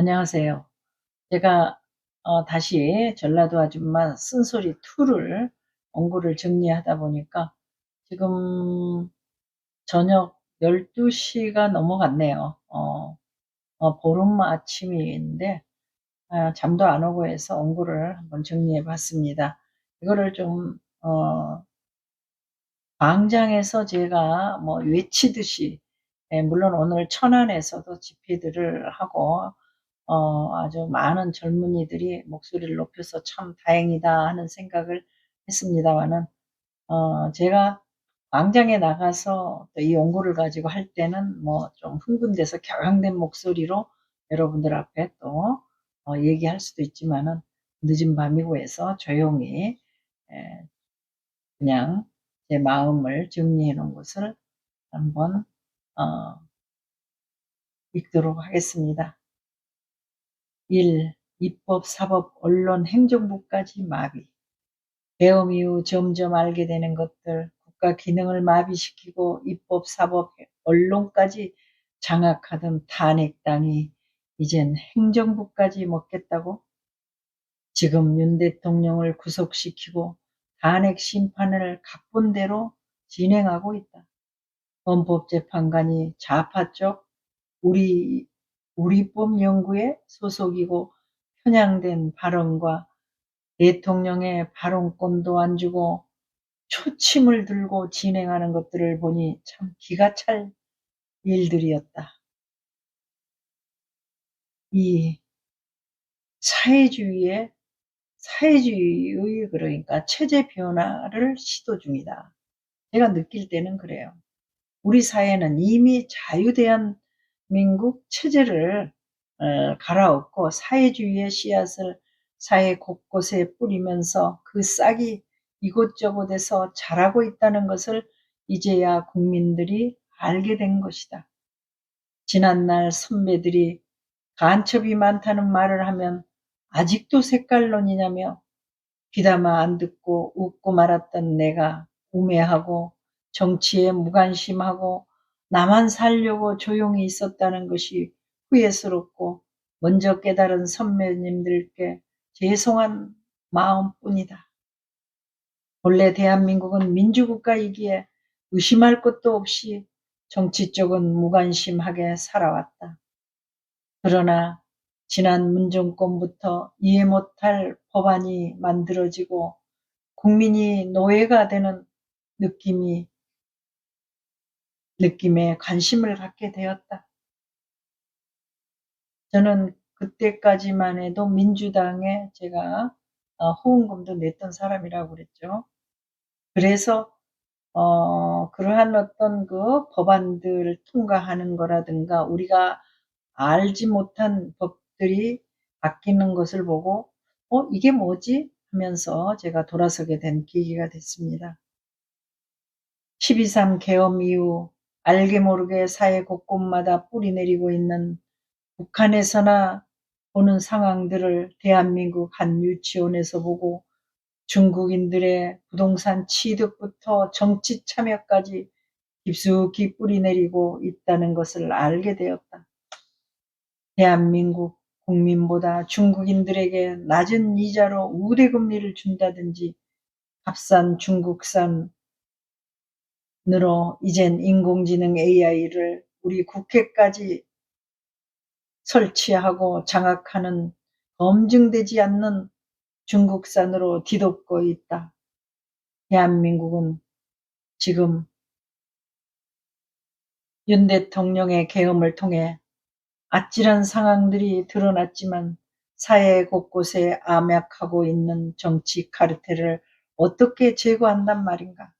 안녕하세요. 제가 어, 다시 전라도 아줌마 쓴소리 2를 원고를 정리하다 보니까 지금 저녁 12시가 넘어갔네요. 어, 어, 보름 아침인데 아, 잠도 안 오고 해서 원고를 한번 정리해 봤습니다. 이거를 좀 어, 광장에서 제가 뭐 외치듯이 예, 물론 오늘 천안에서도 집회들을 하고 어, 아주 많은 젊은이들이 목소리를 높여서 참 다행이다 하는 생각을 했습니다만은 어, 제가 광장에 나가서 또이 연구를 가지고 할 때는 뭐 좀 흥분돼서 격앙된 목소리로 여러분들 앞에 또 어, 얘기할 수도 있지만은 늦은 밤이고 해서 조용히 에, 그냥 제 마음을 정리해 놓은 것을 한번 어, 읽도록 하겠습니다. 1. 입법, 사법, 언론, 행정부까지 마비. 계엄 이후 점점 알게 되는 것들, 국가 기능을 마비시키고 입법, 사법, 언론까지 장악하던 탄핵당이 이젠 행정부까지 먹겠다고? 지금 윤 대통령을 구속시키고 탄핵 심판을 각본대로 진행하고 있다. 헌법재판관이 좌파 쪽 우리 우리법 연구에 소속이고 편향된 발언과 대통령의 발언권도 안 주고 초침을 들고 진행하는 것들을 보니 참 기가 찰 일들이었다. 이 사회주의의 사회주의의 그러니까 체제 변화를 시도 중이다. 제가 느낄 때는 그래요. 우리 사회는 이미 자유대한 민국 체제를 어, 갈아엎고 사회주의의 씨앗을 사회 곳곳에 뿌리면서 그 싹이 이곳저곳에서 자라고 있다는 것을 이제야 국민들이 알게 된 것이다. 지난날 선배들이 간첩이 많다는 말을 하면 아직도 색깔론이냐며 귀담아 안 듣고 웃고 말았던 내가 우매하고 정치에 무관심하고 나만 살려고 조용히 있었다는 것이 후회스럽고 먼저 깨달은 선배님들께 죄송한 마음뿐이다. 본래 대한민국은 민주국가이기에 의심할 것도 없이 정치 쪽은 무관심하게 살아왔다. 그러나 지난 문정권부터 이해 못할 법안이 만들어지고 국민이 노예가 되는 느낌이 느낌에 관심을 갖게 되었다. 저는 그때까지만 해도 민주당에 제가 어, 후원금도 냈던 사람이라고 그랬죠. 그래서 어, 그러한 어떤 그 법안들을 통과하는 거라든가 우리가 알지 못한 법들이 바뀌는 것을 보고 어 이게 뭐지 하면서 제가 돌아서게 된 계기가 됐습니다. 12.3 계엄 이후 알게 모르게 사회 곳곳마다 뿌리 내리고 있는 북한에서나 보는 상황들을 대한민국 한 유치원에서 보고 중국인들의 부동산 취득부터 정치 참여까지 깊숙이 뿌리 내리고 있다는 것을 알게 되었다. 대한민국 국민보다 중국인들에게 낮은 이자로 우대금리를 준다든지 값싼 중국산 으로 이젠 인공지능 AI를 우리 국회까지 설치하고 장악하는 검증되지 않는 중국산으로 뒤덮고 있다. 대한민국은 지금 윤 대통령의 계엄을 통해 아찔한 상황들이 드러났지만 사회 곳곳에 암약하고 있는 정치 카르텔을 어떻게 제거한단 말인가?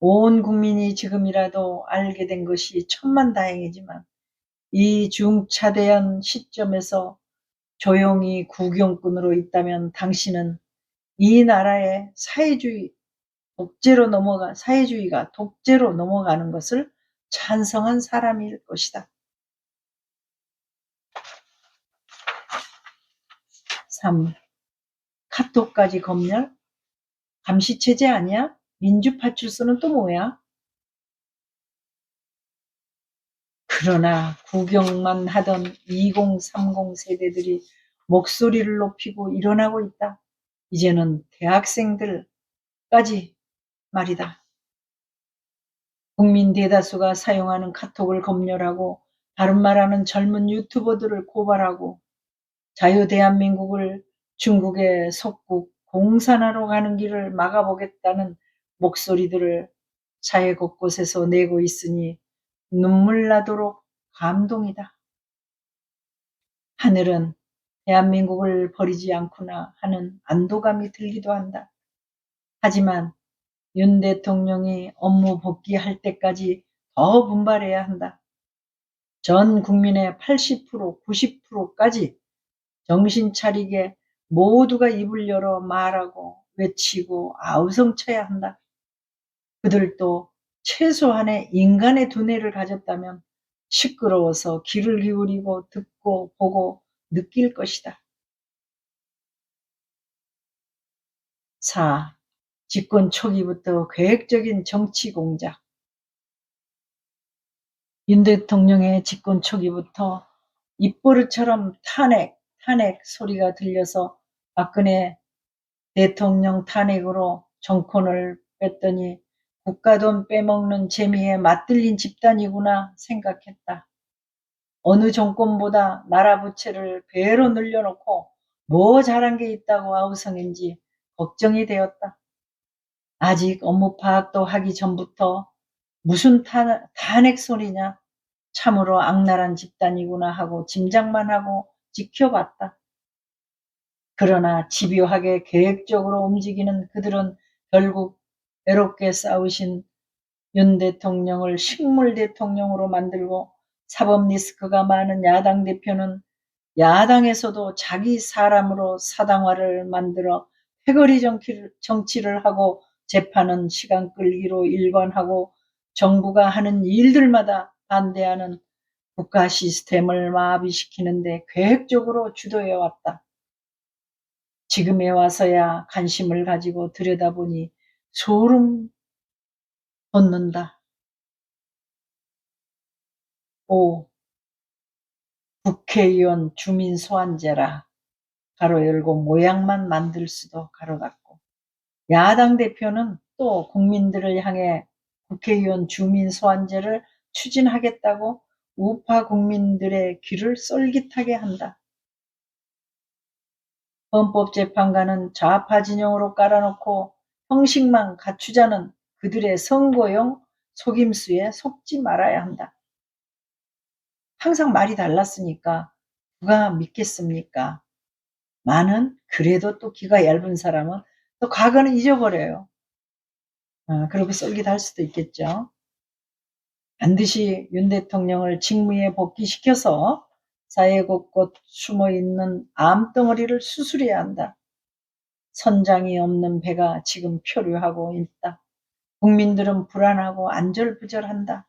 온 국민이 지금이라도 알게 된 것이 천만다행이지만 이 중차대한 시점에서 조용히 구경꾼으로 있다면 당신은 이 나라의 사회주의 독재로 넘어가 사회주의가 독재로 넘어가는 것을 찬성한 사람일 것이다. 3. 카톡까지 검열? 감시체제 아니야? 민주파출소는 또 뭐야? 그러나 구경만 하던 2030 세대들이 목소리를 높이고 일어나고 있다. 이제는 대학생들까지 말이다. 국민 대다수가 사용하는 카톡을 검열하고 다른 말하는 젊은 유튜버들을 고발하고 자유 대한민국을 중국의 속국 공산화로 가는 길을 막아보겠다는 목소리들을 사회 곳곳에서 내고 있으니 눈물 나도록 감동이다. 하늘은 대한민국을 버리지 않구나 하는 안도감이 들기도 한다. 하지만 윤 대통령이 업무 복귀할 때까지 더 분발해야 한다. 전 국민의 80%, 90%까지 정신 차리게 모두가 입을 열어 말하고 외치고 아우성쳐야 한다. 그들도 최소한의 인간의 두뇌를 가졌다면 시끄러워서 귀를 기울이고 듣고 보고 느낄 것이다. 4. 집권 초기부터 계획적인 정치 공작 윤 대통령의 집권 초기부터 입버릇처럼 탄핵, 탄핵 소리가 들려서 박근혜 대통령 탄핵으로 정권을 뺐더니 국가돈 빼먹는 재미에 맛들린 집단이구나 생각했다. 어느 정권보다 나라 부채를 배로 늘려놓고 뭐 잘한 게 있다고 아우성인지 걱정이 되었다. 아직 업무 파악도 하기 전부터 무슨 탄, 탄핵 소리냐 참으로 악랄한 집단이구나 하고 짐작만 하고 지켜봤다. 그러나 집요하게 계획적으로 움직이는 그들은 결국 외롭게 싸우신 윤 대통령을 식물 대통령으로 만들고 사법 리스크가 많은 야당 대표는 야당에서도 자기 사람으로 사당화를 만들어 패거리 정치를 하고 재판은 시간 끌기로 일관하고 정부가 하는 일들마다 반대하는 국가 시스템을 마비시키는데 계획적으로 주도해 왔다. 지금에 와서야 관심을 가지고 들여다보니 소름 돋는다. 5. 국회의원 주민 소환제라 가로 열고 모양만 만들 수도 가로 닫고 야당 대표는 또 국민들을 향해 국회의원 주민 소환제를 추진하겠다고 우파 국민들의 귀를 쏠깃하게 한다. 헌법재판관은 좌파 진영으로 깔아놓고 형식만 갖추자는 그들의 선거용 속임수에 속지 말아야 한다. 항상 말이 달랐으니까 누가 믿겠습니까? 많은 그래도 또 귀가 얇은 사람은 또 과거는 잊어버려요. 아, 그리고 쏠깃할 수도 있겠죠. 반드시 윤 대통령을 직무에 복귀시켜서 사회 곳곳 숨어 있는 암덩어리를 수술해야 한다. 선장이 없는 배가 지금 표류하고 있다. 국민들은 불안하고 안절부절한다.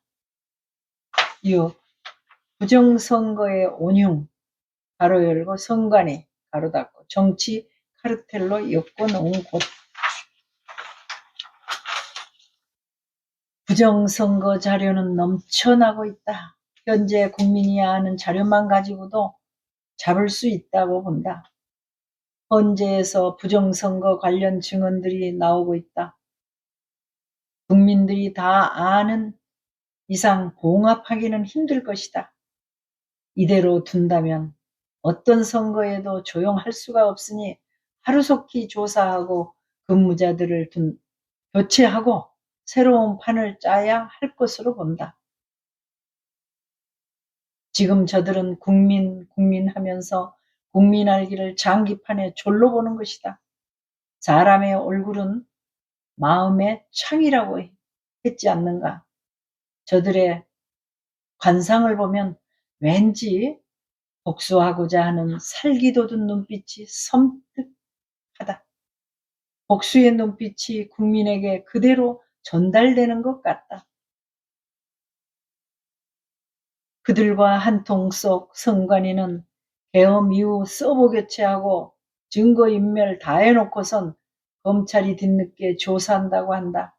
6. 부정선거의 온흉 가로 열고 선관위 가로 닫고 정치 카르텔로 엮어 놓은 곳 부정선거 자료는 넘쳐나고 있다. 현재 국민이 아는 자료만 가지고도 잡을 수 있다고 본다. 헌재에서 부정선거 관련 증언들이 나오고 있다. 국민들이 다 아는 이상 봉합하기는 힘들 것이다. 이대로 둔다면 어떤 선거에도 조용할 수가 없으니 하루속히 조사하고 근무자들을 둔, 교체하고 새로운 판을 짜야 할 것으로 본다. 지금 저들은 국민, 국민 하면서 국민 알기를 장기판에 졸로 보는 것이다. 사람의 얼굴은 마음의 창이라고 했지 않는가. 저들의 관상을 보면 왠지 복수하고자 하는 살기 돋은 눈빛이 섬뜩하다. 복수의 눈빛이 국민에게 그대로 전달되는 것 같다. 그들과 한 통 속 성관이는 계엄 이후 서버 교체하고 증거인멸 다 해놓고선 검찰이 뒤늦게 조사한다고 한다.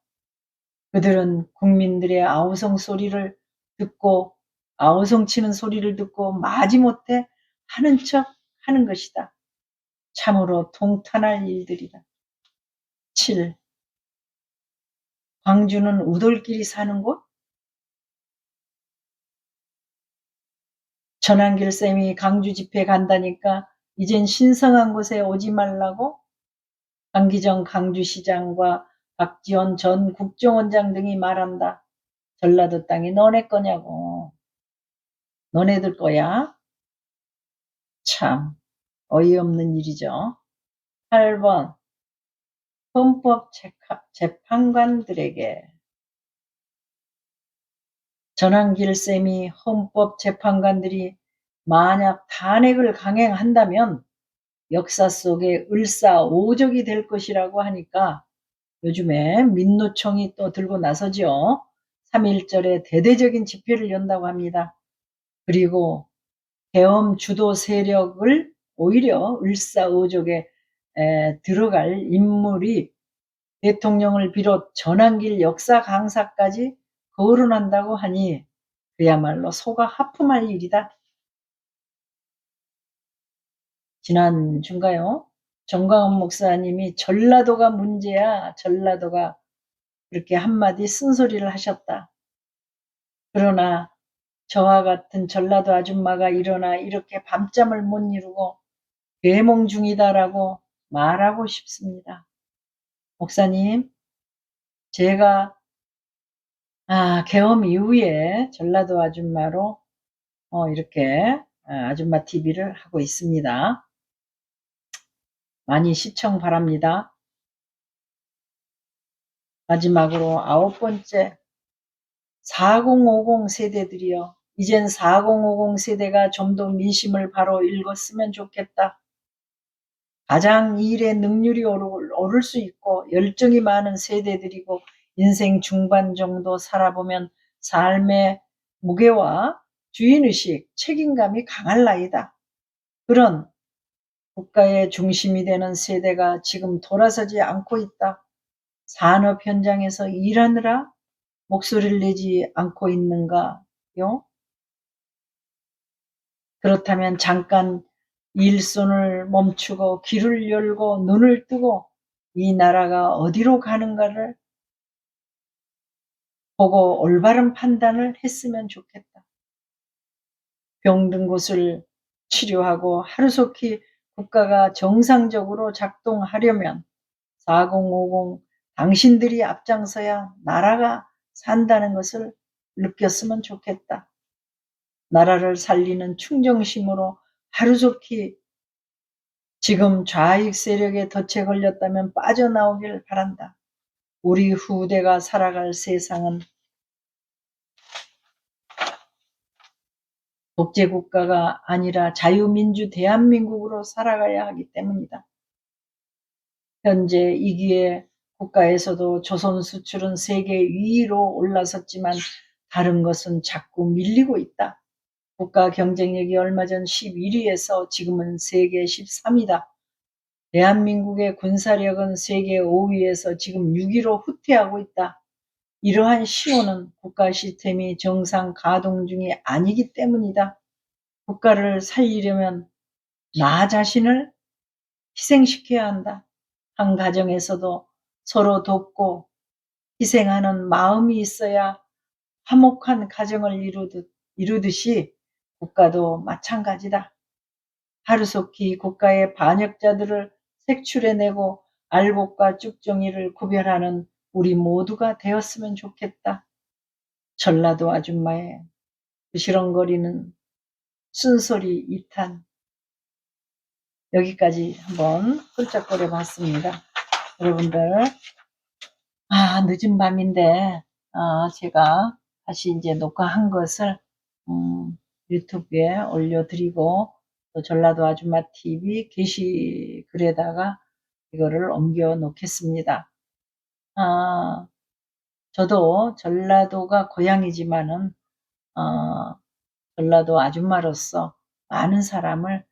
그들은 국민들의 아우성 소리를 듣고 아우성 치는 소리를 듣고 마지못해 하는 척 하는 것이다. 참으로 통탄할 일들이다. 7. 광주는 우돌끼리 사는 곳? 전한길 쌤이 강주 집회 간다니까 이젠 신성한 곳에 오지 말라고 강기정 강주시장과 박지원 전 국정원장 등이 말한다. 전라도 땅이 너네 거냐고. 너네들 거야? 참 어이없는 일이죠. 8번 헌법 재판관들에게 전한길 쌤이 헌법 재판관들이 만약 탄핵을 강행한다면 역사 속에 을사오적이 될 것이라고 하니까 요즘에 민노총이 또 들고 나서죠. 3.1절에 대대적인 집회를 연다고 합니다. 그리고 계엄 주도 세력을 오히려 을사오적에 에, 들어갈 인물이 대통령을 비롯 전환길 역사 강사까지 거론한다고 하니 그야말로 소가 하품할 일이다. 지난 주인가요? 정광훈 목사님이 전라도가 문제야, 전라도가 그렇게 한마디 쓴소리를 하셨다. 그러나 저와 같은 전라도 아줌마가 일어나 이렇게 밤잠을 못 이루고 괴몽 중이다라고 말하고 싶습니다. 목사님, 제가 아, 개엄 이후에 전라도 아줌마로 어, 이렇게 아, 아줌마 TV를 하고 있습니다. 많이 시청 바랍니다. 마지막으로 아홉 번째 4050 세대들이요. 이젠 4050 세대가 좀 더 민심을 바로 읽었으면 좋겠다. 가장 일의 능률이 오를, 오를 수 있고 열정이 많은 세대들이고 인생 중반 정도 살아보면 삶의 무게와 주인의식, 책임감이 강할 나이다. 그런 국가의 중심이 되는 세대가 지금 돌아서지 않고 있다. 산업 현장에서 일하느라 목소리를 내지 않고 있는가요? 그렇다면 잠깐 일손을 멈추고 귀를 열고 눈을 뜨고 이 나라가 어디로 가는가를 보고 올바른 판단을 했으면 좋겠다. 병든 곳을 치료하고 하루속히 국가가 정상적으로 작동하려면 4050 당신들이 앞장서야 나라가 산다는 것을 느꼈으면 좋겠다. 나라를 살리는 충정심으로 하루속히 지금 좌익 세력의 덫에 걸렸다면 빠져나오길 바란다. 우리 후대가 살아갈 세상은 독재국가가 아니라 자유민주 대한민국으로 살아가야 하기 때문이다. 현재 이기에 국가에서도 조선 수출은 세계 2위로 올라섰지만 다른 것은 자꾸 밀리고 있다. 국가 경쟁력이 얼마 전 11위에서 지금은 세계 13위다. 대한민국의 군사력은 세계 5위에서 지금 6위로 후퇴하고 있다. 이러한 시효는 국가 시스템이 정상 가동 중이 아니기 때문이다. 국가를 살리려면 나 자신을 희생시켜야 한다. 한 가정에서도 서로 돕고 희생하는 마음이 있어야 화목한 가정을 이루듯, 이루듯이 국가도 마찬가지다. 하루속히 국가의 반역자들을 색출해내고 알곡과 쭉정이를 구별하는 우리 모두가 되었으면 좋겠다. 전라도 아줌마의 부시렁거리는 순소리 2탄 여기까지 한번 훌쩍거려 봤습니다. 여러분들 아 늦은 밤인데 아, 제가 다시 이제 녹화한 것을 음, 유튜브에 올려드리고 또 전라도 아줌마 TV 게시글에다가 이거를 옮겨 놓겠습니다. 아, 저도 전라도가 고향이지만은 어, 전라도 아줌마로서 많은 사람을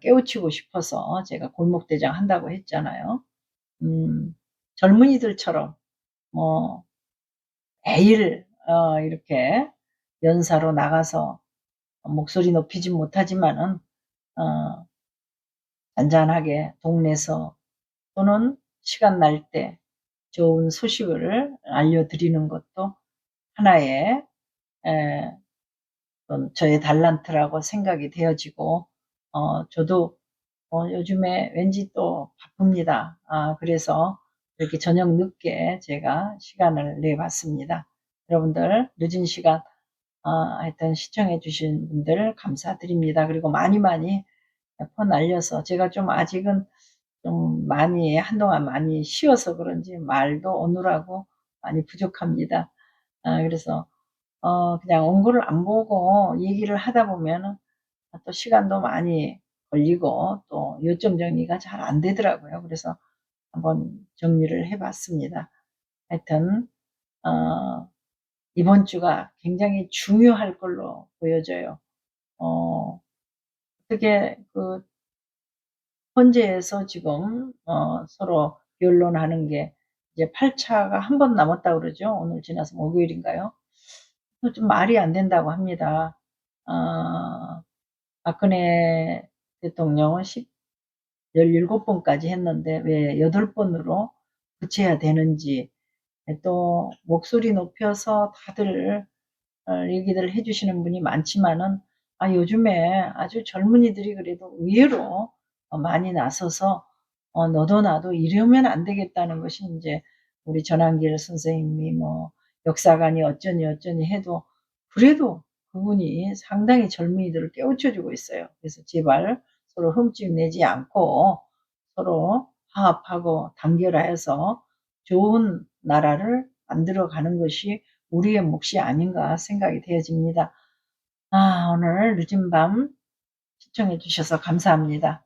깨우치고 싶어서 제가 골목대장 한다고 했잖아요. 음, 젊은이들처럼 뭐 매일 어, 이렇게 연사로 나가서 목소리 높이지 못하지만은 어, 잔잔하게 동네에서 또는 시간 날 때 좋은 소식을 알려드리는 것도 하나의 에, 저의 달란트라고 생각이 되어지고 어, 저도 어, 요즘에 왠지 또 바쁩니다. 아, 그래서 이렇게 저녁 늦게 제가 시간을 내봤습니다. 여러분들 늦은 시간 어, 하여튼 시청해 주신 분들 감사드립니다. 그리고 많이 많이 폰 알려서 제가 좀 아직은 좀 많이 한동안 많이 쉬어서 그런지 말도 오늘하고 많이 부족합니다. 아, 그래서 어, 그냥 원고를 안 보고 얘기를 하다 보면은 또 시간도 많이 걸리고 또 요점 정리가 잘 안 되더라고요. 그래서 한번 정리를 해봤습니다. 하여튼 어, 이번 주가 굉장히 중요할 걸로 보여져요. 어, 어떻게 그 헌재에서 지금 어, 서로 변론하는 게 이제 8차가 한 번 남았다 그러죠. 오늘 지나서 목요일인가요? 좀 말이 안 된다고 합니다. 어, 박근혜 대통령은 10, 17번까지 했는데 왜 8번으로 붙여야 되는지 또 목소리 높여서 다들 어, 얘기들 해주시는 분이 많지만은 아, 요즘에 아주 젊은이들이 그래도 의외로 어, 많이 나서서 어, 너도 나도 이러면 안 되겠다는 것이 이제 우리 전한길 선생님이 뭐 역사관이 어쩌니 어쩌니 해도 그래도 그분이 상당히 젊은이들을 깨우쳐주고 있어요. 그래서 제발 서로 흠집 내지 않고 서로 화합하고 단결하여서 좋은 나라를 만들어 가는 것이 우리의 몫이 아닌가 생각이 되어집니다. 아, 오늘 늦은 밤 시청해 주셔서 감사합니다.